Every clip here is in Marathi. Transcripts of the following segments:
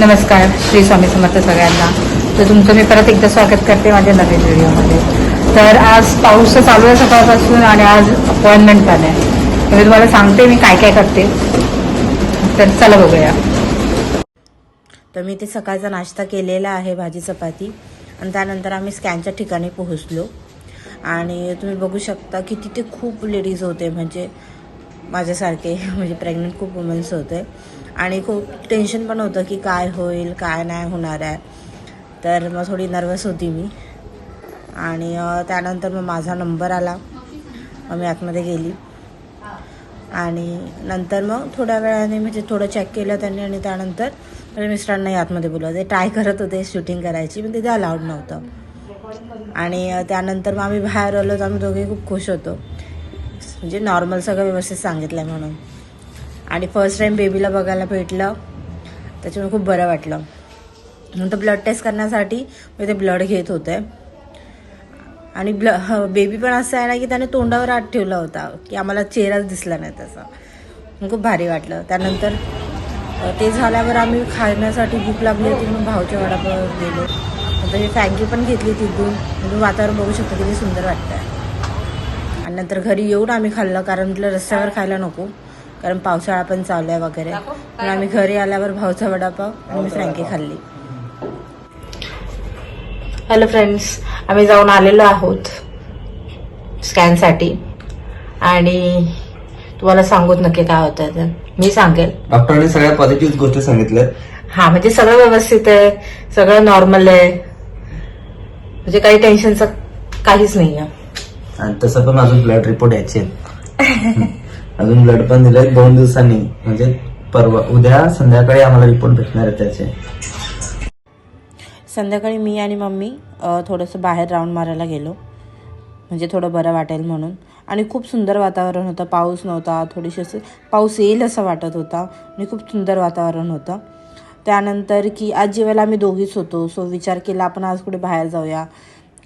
नमस्कार श्री स्वामी समर्थ सगळ्यांना. तर तुमचं मी परत एकदा स्वागत करते माझ्या नवीन व्हिडिओमध्ये. तर आज पाऊस तर चालू आहे सकाळपासून आणि आज अपॉइंटमेंट पण आहे. मी तुम्हाला सांगते मी काय काय करते. तर चला बघूया. तर मी ते सकाळचा नाश्ता केलेला आहे भाजी चपाती. आणि त्यानंतर आम्ही स्कॅनच्या ठिकाणी पोहोचलो. आणि तुम्ही बघू शकता की तिथे खूप लेडीज होते. म्हणजे माझ्यासारखे म्हणजे प्रेग्नंट खूप वुमन्स होते. आणि खूप टेन्शन पण होतं की काय होईल काय नाही होणार आहे. तर मग थोडी नर्वस होती मी. आणि त्यानंतर मग माझा नंबर आला. मग मी आतमध्ये गेली. आणि नंतर मग थोड्या वेळाने म्हणजे थोडं चेक केलं त्यांनी आणि त्यानंतर माझ्या मिस्टरांनाही आतमध्ये बोलवलं. ते ट्राय करत होते शूटिंग करायची पण तिथे अलाउड नव्हतं. आणि त्यानंतर मग आम्ही बाहेर आलो तर आम्ही दोघे खूप खुश होतो. म्हणजे नॉर्मल सगळं व्यवस्थित सांगितलं आहे म्हणून. आणि फर्स्ट टाईम बेबीला बघायला भेटलं त्याच्यामुळे खूप बरं वाटलं. नंतर ब्लड टेस्ट करण्यासाठी मी ते ब्लड घेत होते. आणि ब्ल बेबी पण असं आहे ना की त्याने तोंडावर हात ठेवला होता की आम्हाला चेहराच दिसला नाही त्याचा. मग खूप भारी वाटलं. त्यानंतर ते झाल्यावर आम्ही खाण्यासाठी भूक लागली होती म्हणून भाऊच्या वडापावर गेलो नंतर मी फॅंकी पण घेतली तिथून. म्हणजे वातावरण बघू शकतो किती सुंदर वाटतं आणि नंतर घरी येऊन आम्ही खाल्लं कारण म्हटलं रस्त्यावर खायला नको. कारण पावसाळा पण चालू आहे वगैरे. पण आम्ही घरी आल्यावर भाऊचा वडापाव आणि मी फ्रँकी खाल्ली. हॅलो फ्रेंड्स आम्ही जाऊन आलेलो आहोत स्कॅनसाठी. आणि तुम्हाला सांगूत नक्की काय होतं ते. मी सांगेल. डॉक्टरांनी सगळ्या पॉझिटिव्ह गोष्टी सांगितल्या हा म्हणजे सगळं व्यवस्थित आहे सगळं नॉर्मल आहे. म्हणजे काही टेन्शनचं काहीच नाही आहे आणि तसं पण अजून ब्लड रिपोर्ट यायचे. अजून ब्लड पण दिले दोन दिवसांनी. म्हणजे परवा उद्या संध्याकाळी आम्हाला रिपोर्ट भेटणार आहे त्याचे. संध्याकाळी मी आणि मम्मी थोडंसं बाहेर राऊंड मारायला गेलो. म्हणजे थोडं बरं वाटेल म्हणून. आणि खूप सुंदर वातावरण होतं. पाऊस नव्हता. थोडीशी असं पाऊस येईल असं वाटत होता. आणि खूप सुंदर वातावरण होतं. त्यानंतर की आज जेवायला आम्ही दोघीच होतो. सो विचार केला आपण आज कुठे बाहेर जाऊया?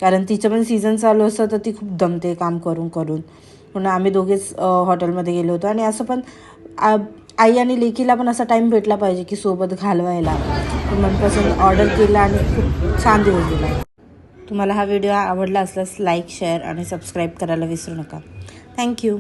कारण तिचं पण सीझन चालू असतं तर ती खूप दमते काम करून करून. म्हणून आम्ही दोघेच हॉटेलमध्ये गेलो होतो. आणि असं पण आई आणि लेकीला पण असा टाईम भेटला पाहिजे की सोबत घालवायला. मनपसंत ऑर्डर केला आणि खूप छान दिवस दिला तुम्हाला हा व्हिडिओ आवडला असल्यास लाईक शेअर आणि सबस्क्राईब करायला विसरू नका. थँक्यू